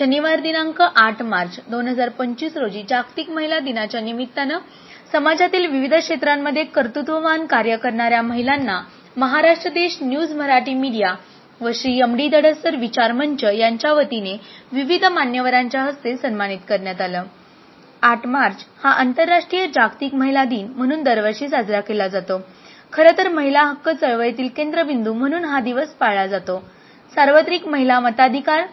शनिवार दिनांक आठ मार्च दोन हजार पंचवीस रोजी जागतिक महिला दिनाच्या निमित्तानं समाजातील विविध क्षेत्रांमध्ये कर्तृत्ववान कार्य करणाऱ्या महिलांना महाराष्ट्र देश न्यूज मराठी मीडिया व श्री एमडी दडसर विचार मंच यांच्या वतीने विविध मान्यवरांच्या हस्ते सन्मानित करण्यात आलं. आठ मार्च हा आंतरराष्ट्रीय जागतिक महिला दिन म्हणून दरवर्षी साजरा केला जातो. खरं तर महिला हक्क चळवळीतील केंद्रबिंदू म्हणून हा दिवस पाळला जातो. सार्वत्रिक महिला मताधिकार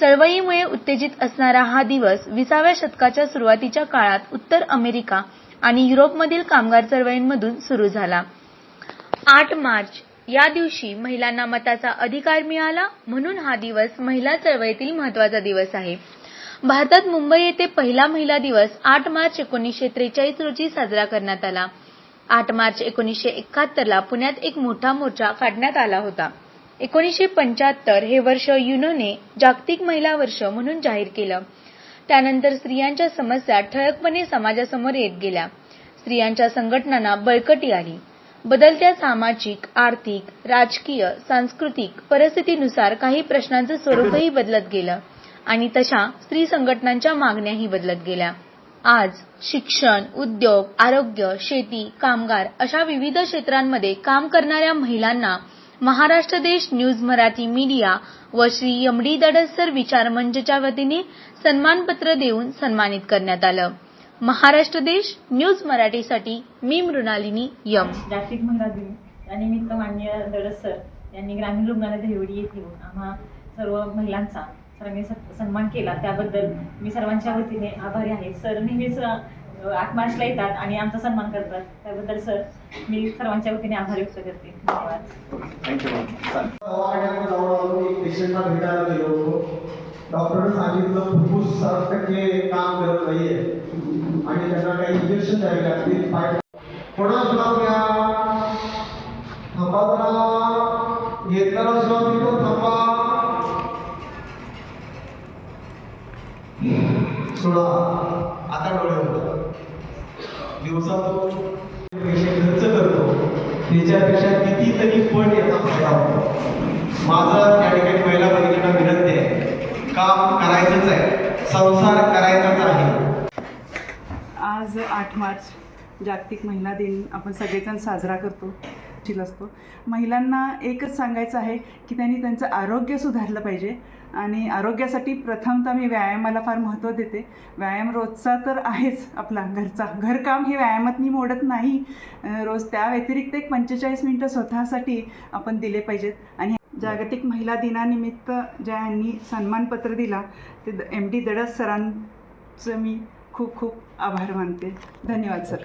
चळवळीमुळे उत्तेजित असणारा हा दिवस विसाव्या शतकाच्या सुरुवातीच्या काळात उत्तर अमेरिका आणि युरोपमधील कामगार चळवळींमधून सुरू झाला. आठ मार्च या दिवशी महिलांना मताचा अधिकार मिळाला म्हणून हा दिवस महिला चळवळीतील महत्त्वाचा दिवस आहे. भारतात मुंबई येथे पहिला महिला दिवस आठ मार्च एकोणीसशे त्रेचाळीस रोजी साजरा करण्यात आला. आठ मार्च एकोणीसशे एकाहत्तरला पुण्यात एक मोठा मोर्चा काढण्यात आला होता. एकोणीसशे पंच्याहत्तर हे वर्ष युनोने जागतिक महिला वर्ष म्हणून जाहीर केलं. त्यानंतर स्त्रियांच्या समस्या ठळकपणे समाजासमोर येत गेल्या. स्त्रियांच्या संघटनांना बळकटी आली. बदलत्या सामाजिक आर्थिक राजकीय सांस्कृतिक परिस्थितीनुसार काही प्रश्नांचं स्वरूपही बदलत गेलं आणि तशा स्त्री संघटनांच्या मागण्याही बदलत गेल्या. आज शिक्षण उद्योग आरोग्य शेती कामगार अशा विविध क्षेत्रांमध्ये काम करणाऱ्या महिलांना महाराष्ट्र देश न्यूज मराठी मीडिया व श्री यमडी डी दडसर विचार मंचच्या वतीने सन्मानपत्र देऊन सन्मानित करण्यात आलं. महाराष्ट्र देश न्यूज मराठीसाठी मी मृणालिनी यम. जागतिक महिला दिन यानिमित्त मान्य दडसर यांनी ग्रामीण रुग्णालय दहिवडी येथे येऊन आम्हा सर्व महिलांचा सर्वांनी सन्मान केला. त्याबद्दल मी सर्वांच्या वतीने आभारी आहे. सर नेहमीच आठ मार्चला येतात आणि आमचा सन्मान करतात. त्याबद्दल सर मी सर्वांच्या वतीने आभार व्यक्त करते. धन्यवाद. भेटायला गेलो. होतो डॉक्टरने सांगितलं फुफ्फुस साठ टक्के काम करत नाहीये. आणि त्यांना काही इंजेक्शन द्यावे लागतील. पुन्हा श्वास घ्या? थांबा जरा. घेतलेला श्वास तिथं थांबा. सोडा. आता डोळे दिवसा तो पैसे खर्च करतो. त्याच्यापेक्षा कितीतरी पट याचा फायदा होतो. माझं त्या ठिकाणी महिला भगिनींना विनंती आहे काम करायचंच आहे संसार करायचाच आहे. आज आठ मार्च जागतिक महिला दिन आपण सगळेजण साजरा करतो. तपशील असतो. महिलांना एकच सांगायचं आहे की त्यांनी त्यांचं आरोग्य सुधारलं पाहिजे आणि आरोग्यासाठी प्रथमतः मी व्यायामाला फार महत्त्व देते. व्यायाम रोजचा तर आहेच आपला घरचा. घरकाम हे व्यायामात मी मोडत नाही. रोज त्या व्यतिरिक्त एक पंचेचाळीस मिनटं स्वतःसाठी आपण दिले पाहिजेत. आणि जागतिक महिला दिनानिमित्त ज्या यांनी सन्मानपत्र दिला ते एम डी दडस सरांचं मी खूप खूप आभार मानते. धन्यवाद सर.